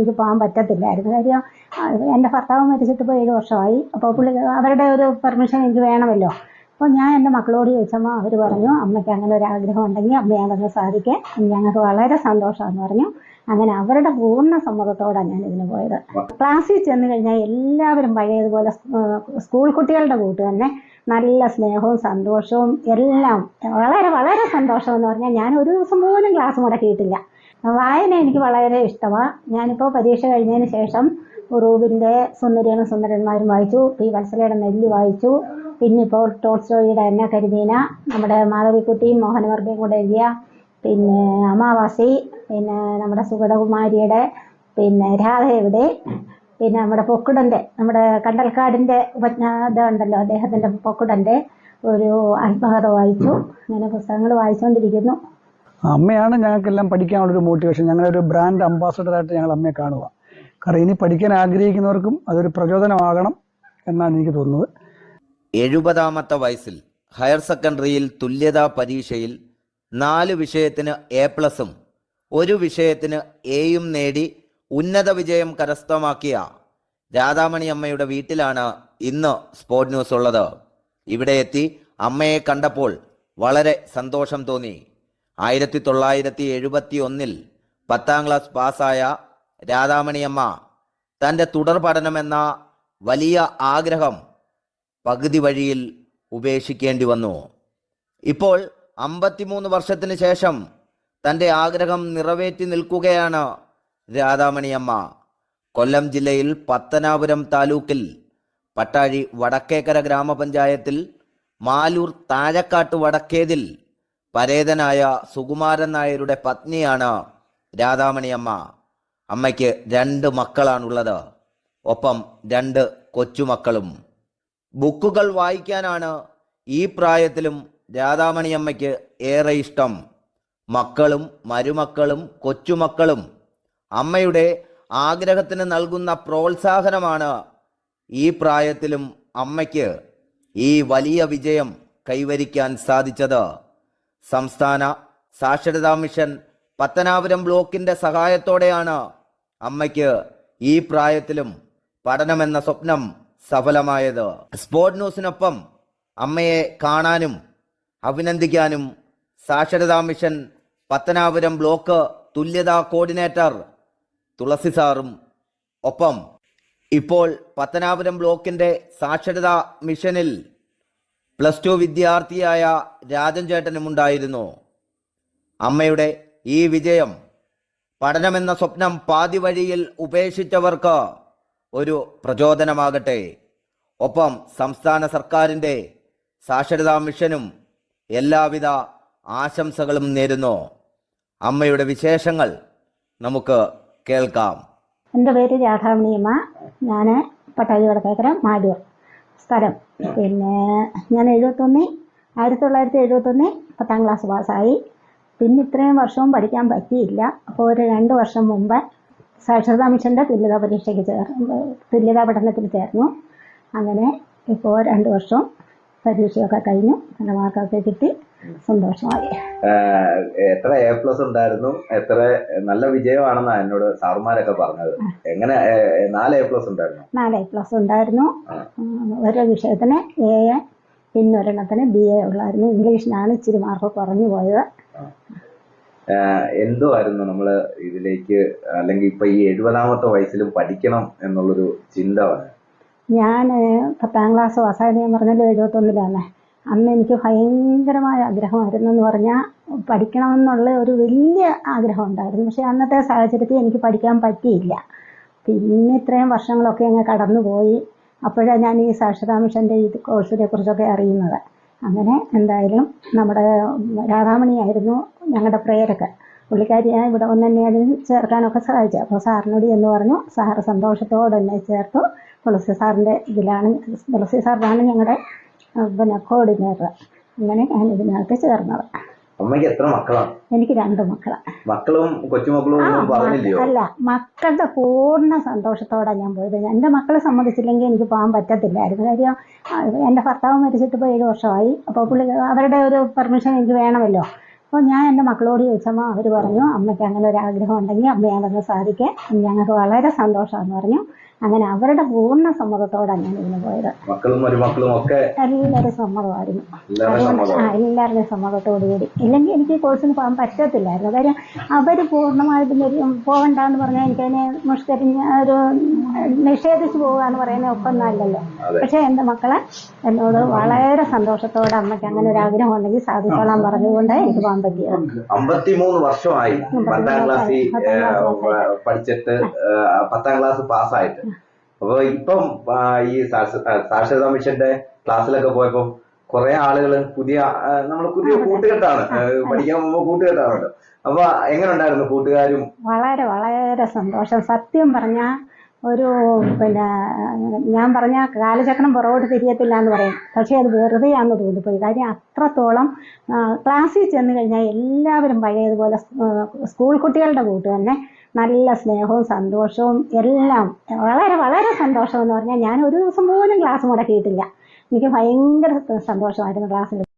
എനിക്ക് പോകാൻ പറ്റത്തില്ലായിരുന്നു. കാര്യം എന്റെ ഭർത്താവ് മരിച്ചിട്ട് ഇപ്പോൾ ഏഴ് വർഷമായി. അപ്പോൾ പുള്ളി അവരുടെ ഒരു പെർമിഷൻ എനിക്ക് വേണമല്ലോ. അപ്പോൾ ഞാൻ എന്റെ മക്കളോട് ചോദിച്ചപ്പോൾ അവർ പറഞ്ഞു അമ്മയ്ക്ക് അങ്ങനെ ഒരു ആഗ്രഹം ഉണ്ടെങ്കിൽ അമ്മയെ അതൊന്ന് സാധിക്കാം. ഞങ്ങൾക്ക് വളരെ സന്തോഷമാണെന്ന് പറഞ്ഞു. അങ്ങനെ അവരുടെ പൂർണ സമ്മതത്തോടാണ് ഞാൻ ഇതിന് പോയത്. ക്ലാസ്സിൽ ചെന്ന് കഴിഞ്ഞാൽ എല്ലാവരും പഴയതുപോലെ സ്കൂൾ കുട്ടികളുടെ കൂട്ട് തന്നെ നല്ല സ്നേഹവും സന്തോഷവും എല്ലാം വളരെ വളരെ സന്തോഷം എന്ന് പറഞ്ഞാൽ ഞാൻ ഒരു ദിവസം പോലും ക്ലാസ് മുടക്കിയിട്ടില്ല വായന എനിക്ക് വളരെ ഇഷ്ടമാണ് ഞാനിപ്പോൾ പരീക്ഷ കഴിഞ്ഞതിന് ശേഷം ഉറൂബിന്റെ സുന്ദരിയാണ് സുന്ദരന്മാരും വായിച്ചു. പി വത്സലയുടെ നെല്ല് വായിച്ചു. പിന്നെ ഇപ്പോൾ എന്ന എന്നെ കരുതീന നമ്മുടെ മാധവിക്കുട്ടിയും മോഹനവർഗയും കൂടെ എഴുതിയ പിന്നെ അമാവാസി പിന്നെ നമ്മുടെ സുഗതകുമാരിയുടെ പിന്നെ രാധയുടെ പിന്നെ നമ്മുടെ പൊക്കുടന്റെ നമ്മുടെ കണ്ടൽക്കാടിന്റെ ഉപജ്ഞാത ഉണ്ടല്ലോ അദ്ദേഹത്തിന്റെ പൊക്കുടന്റെ ഒരു ആത്മകഥ വായിച്ചു. അങ്ങനെ പുസ്തകങ്ങൾ വായിച്ചുകൊണ്ടിരിക്കുന്നു. അമ്മയാണ് ഞങ്ങൾക്കെല്ലാം പഠിക്കാനുള്ളൊരു മോട്ടിവേഷൻ ഞങ്ങളൊരു ബ്രാൻഡ് അംബാസഡറായിട്ട് ഞങ്ങൾ അമ്മയെ കാണുക. കാരണം ഇനി പഠിക്കാൻ ആഗ്രഹിക്കുന്നവർക്കും അതൊരു പ്രചോദനമാകണം എന്നാണ് എനിക്ക് തോന്നുന്നത്. എഴുപതാമത്തെ വയസ്സിൽ ഹയർ സെക്കൻഡറിയിൽ തുല്യതാ പരീക്ഷയിൽ നാല് വിഷയത്തിന് എ പ്ലസും ഒരു വിഷയത്തിന് എയും നേടി ഉന്നത വിജയം കരസ്ഥമാക്കിയ രാധാമണി അമ്മയുടെ വീട്ടിലാണ് ഇന്ന് സ്പോർട് ന്യൂസ് ഉള്ളത്. ഇവിടെ എത്തി അമ്മയെ കണ്ടപ്പോൾ വളരെ സന്തോഷം തോന്നി. ആയിരത്തി തൊള്ളായിരത്തി എഴുപത്തി ഒന്നിൽ പത്താം ക്ലാസ് പാസ്സായ രാധാമണിയമ്മ തന്റെ തുടർ പഠനമെന്ന വലിയ ആഗ്രഹം പകുതി വഴിയിൽ ഉപേക്ഷിക്കേണ്ടി വന്നു. ഇപ്പോൾ അമ്പത്തിമൂന്ന് വർഷത്തിന് ശേഷം തന്റെ ആഗ്രഹം നിറവേറ്റി നിൽക്കുകയാണ് രാധാമണിയമ്മ. കൊല്ലം ജില്ലയിൽ പത്തനാപുരം താലൂക്കിൽ പട്ടാഴി വടക്കേക്കര ഗ്രാമപഞ്ചായത്തിൽ മാലൂർ താഴക്കാട്ട് വടക്കേതിൽ പരേതനായ സുകുമാരൻ നായരുടെ പത്നിയാണ് രാധാമണിയമ്മ. അമ്മയ്ക്ക് രണ്ട് മക്കളാണുള്ളത്. ഒപ്പം രണ്ട് കൊച്ചുമക്കളും. ബുക്കുകൾ വായിക്കാനാണ് ഈ പ്രായത്തിലും രാധാമണിയമ്മയ്ക്ക് ഏറെ ഇഷ്ടം. മക്കളും മരുമക്കളും കൊച്ചുമക്കളും. അമ്മയുടെ ആഗ്രഹത്തിന് നൽകുന്ന പ്രോത്സാഹനമാണ് ഈ പ്രായത്തിലും അമ്മയ്ക്ക് ഈ വലിയ വിജയം കൈവരിക്കാൻ സാധിച്ചത്. സംസ്ഥാന സാക്ഷരതാ മിഷൻ പത്തനാപുരം ബ്ലോക്കിന്റെ സഹായത്തോടെയാണ് അമ്മയ്ക്ക് ഈ പ്രായത്തിലും പഠനമെന്ന സ്വപ്നം സഫലമായത്. സ്പോർട് ന്യൂസിനൊപ്പം അമ്മയെ കാണാനും അഭിനന്ദിക്കാനും സാക്ഷരതാ മിഷൻ പത്തനാപുരം ബ്ലോക്ക് തുല്യതാ കോർഡിനേറ്റർ തുളസി സാറും ഒപ്പം. ഇപ്പോൾ പത്തനാപുരം ബ്ലോക്കിന്റെ സാക്ഷരതാ മിഷനിൽ പ്ലസ് ടു വിദ്യാർത്ഥിയായ രാജൻ ചേട്ടനും ഉണ്ടായിരുന്നു. അമ്മയുടെ ഈ വിജയം പഠനമെന്ന സ്വപ്നം പാതി വഴിയിൽ ഉപേക്ഷിച്ചവർക്ക് ഒരു പ്രചോദനമാകട്ടെ. ഒപ്പം സംസ്ഥാന സർക്കാരിന്റെ സാക്ഷരതാ മിഷനും എല്ലാവിധ ആശംസകളും നേരുന്നു. അമ്മയുടെ വിശേഷങ്ങൾ നമുക്ക് കേൾക്കാം. എന്റെ പേര് രാധാമണിയമ്മ. ഞാൻ പട്ടാഴി വടക്കേക്കര മാലൂർ സ്ഥലം. പിന്നെ ഞാൻ എഴുപത്തൊന്ന് ആയിരത്തി തൊള്ളായിരത്തി എഴുപത്തൊന്ന് പത്താം ക്ലാസ് പാസ്സായി. പിന്നെ ഇത്രയും വർഷവും പഠിക്കാൻ പറ്റിയില്ല. അപ്പോൾ ഒരു രണ്ട് വർഷം മുമ്പ് സാക്ഷരതാ മിഷന്റെ തുല്യതാ പരീക്ഷയ്ക്ക് ചേർന്നു തുല്യതാ പഠനത്തിൽ ചേർന്നു. അങ്ങനെ ഇപ്പോൾ രണ്ട് വർഷവും പരീക്ഷയൊക്കെ കഴിഞ്ഞു. നല്ല മാർക്കൊക്കെ കിട്ടി. സന്തോഷമായി. എത്ര എ പ്ലസ് ഉണ്ടായിരുന്നു? എത്ര നല്ല വിജയമാണെന്നാ എന്നോട് സാറുമാരൊക്കെ പറഞ്ഞത്. എങ്ങനെ നാല് എ പ്ലസ് ഉണ്ടായിരുന്നു? നാല് എ പ്ലസ് ഉണ്ടായിരുന്നു. ഓരോ ഒരു വിഷയത്തിന് എ എ പിന്നെ ഒരെണ്ണത്തിന് ബി എ ഉള്ളായിരുന്നു. ഇംഗ്ലീഷിനാണ് ഇച്ചിരി മാർക്ക് കുറഞ്ഞു പോയത്. എന്തോ ആയിരുന്നു നമ്മൾ ഇതിലേക്ക് അല്ലെങ്കിൽ ഇപ്പൊ ഈ എഴുപതാമത്തെ വയസ്സിലും പഠിക്കണം എന്നുള്ളൊരു ചിന്ത ഞാൻ പത്താം ക്ലാസ് പാസ്സായത് ഞാൻ പറഞ്ഞല്ലോ എഴുപത്തൊന്നിലാണ്. അന്ന് എനിക്ക് ഭയങ്കരമായ ആഗ്രഹമായിരുന്നു എന്ന് പറഞ്ഞാൽ പഠിക്കണമെന്നുള്ള ഒരു വലിയ ആഗ്രഹം ഉണ്ടായിരുന്നു. പക്ഷേ അന്നത്തെ സാഹചര്യത്തിൽ എനിക്ക് പഠിക്കാൻ പറ്റിയില്ല. പിന്നെ ഇത്രയും വർഷങ്ങളൊക്കെ അങ്ങ് കടന്നുപോയി. അപ്പോഴാണ് ഞാൻ ഈ സാക്ഷരതാ മിഷന്റെ ഈ കോഴ്സിനെ കുറിച്ചൊക്കെ അറിയുന്നത്. അങ്ങനെ എന്തായാലും നമ്മുടെ രാധാമണിയായിരുന്നു ഞങ്ങളുടെ പ്രേരക് ഞാൻ ഇവിടെ ഒന്ന് എന്നെ അതിന് ചേർക്കാനൊക്കെ സഹായിച്ചു. അപ്പോൾ സാറിനോട് എന്ന് പറഞ്ഞു സാറ് സന്തോഷത്തോടെ എന്നെ ചേർത്തു. തുളസി സാറിന്റെ ഇതിലാണ് തുളസി സാറിനാണ് ഞങ്ങളുടെ പിന്നെ കോർഡിനേറ്റർ. അങ്ങനെ ഞാൻ ഇതിനകത്ത് ചേർന്നത്. അമ്മയ്ക്ക് എത്ര മക്കളാണ് എനിക്ക് രണ്ട് മക്കളാണ് മക്കളും കൊച്ചുമക്കളും അല്ല മക്കളുടെ പൂർണ സന്തോഷത്തോടെ ഞാൻ പോയത്. എന്റെ മക്കളെ സംബന്ധിച്ചില്ലെങ്കിൽ എനിക്ക് പോകാൻ പറ്റത്തില്ലായിരുന്നു. കാര്യം എന്റെ ഭർത്താവ് മരിച്ചിട്ട് ഇപ്പോൾ ഏഴ് വർഷമായി. അപ്പോൾ പുള്ളി അവരുടെ ഒരു പെർമിഷൻ എനിക്ക് വേണമല്ലോ. അപ്പോൾ ഞാൻ എന്റെ മക്കളോട് ചോദിച്ചപ്പോൾ അവർ പറഞ്ഞു അമ്മയ്ക്ക് അങ്ങനെ ഒരു ആഗ്രഹം ഉണ്ടെങ്കിൽ അമ്മ അതൊന്ന് സാധിക്കേ. ഞങ്ങൾക്ക് വളരെ സന്തോഷമാണെന്ന് പറഞ്ഞു. അങ്ങനെ അവരുടെ പൂർണ സമ്മതത്തോടാണ് ഞാൻ ഇതിന് പോയത്. മക്കളും ഒക്കെ എല്ലാവരും സമ്മതമായിരുന്നു. അതുകൊണ്ട് ആ എല്ലാവരുടെയും സമ്മതത്തോടു കൂടി. ഇല്ലെങ്കിൽ എനിക്ക് കോഴ്സിന് പോകാൻ പറ്റത്തില്ലായിരുന്നു. കാര്യം അവർ പൂർണമായിട്ടും ഒരു പോകണ്ടെന്ന് പറഞ്ഞാൽ എനിക്കതിനെ മുഷ്കരിഞ്ഞ് ഒരു നിഷേധിച്ച് പോകുക എന്ന് പറയുന്നത് ഒപ്പം അതെ. പക്ഷേ എന്റെ മക്കളെ എന്നോട് വളരെ സന്തോഷത്തോടെ അമ്മയ്ക്ക് അങ്ങനെ ഒരു ആഗ്രഹം ഉണ്ടെങ്കിൽ സാധിച്ചോളാം പറഞ്ഞുകൊണ്ട് എനിക്ക് പോകാൻ പറ്റിയത്. അമ്പത്തിമൂന്ന് വർഷമായി പത്താം ക്ലാസ്സിൽ പഠിച്ചിട്ട് പത്താം ക്ലാസ് പാസ്സായിട്ട്. അപ്പൊ ഇപ്പം ഈ സാക്ഷരതാ മിഷന്റെ ക്ലാസ്സിലൊക്കെ പോയപ്പോ കുറെ ആളുകൾ പുതിയ നമ്മൾ പുതിയ കൂട്ടുകെട്ടാണ്. പഠിക്കാൻ പോകുമ്പോ കൂട്ടുകെട്ടാണല്ലോ. അപ്പൊ എങ്ങനെ ഉണ്ടായിരുന്നു കൂട്ടുകാരും? വളരെ വളരെ സന്തോഷം. സത്യം പറഞ്ഞ ഒരു പിന്നെ ഞാൻ പറഞ്ഞ കാലചക്രം പുറകോട്ട് തിരിയത്തില്ല എന്ന് പറയും. പക്ഷേ അത് വെറുതെയാണെന്ന് തോന്നിപ്പോയി. കാര്യം അത്രത്തോളം ക്ലാസ്സിൽ ചെന്ന് കഴിഞ്ഞാൽ എല്ലാവരും പഴയതുപോലെ സ്കൂൾ കുട്ടികളുടെ കൂട്ട് തന്നെ നല്ല സ്നേഹവും സന്തോഷവും എല്ലാം വളരെ വളരെ സന്തോഷം എന്ന് പറഞ്ഞാൽ ഞാൻ ഒരു ദിവസം പോലും ക്ലാസ് മുടക്കിയിട്ടില്ല. എനിക്ക് ഭയങ്കര സന്തോഷമായിരുന്നു ക്ലാസ്സിൽ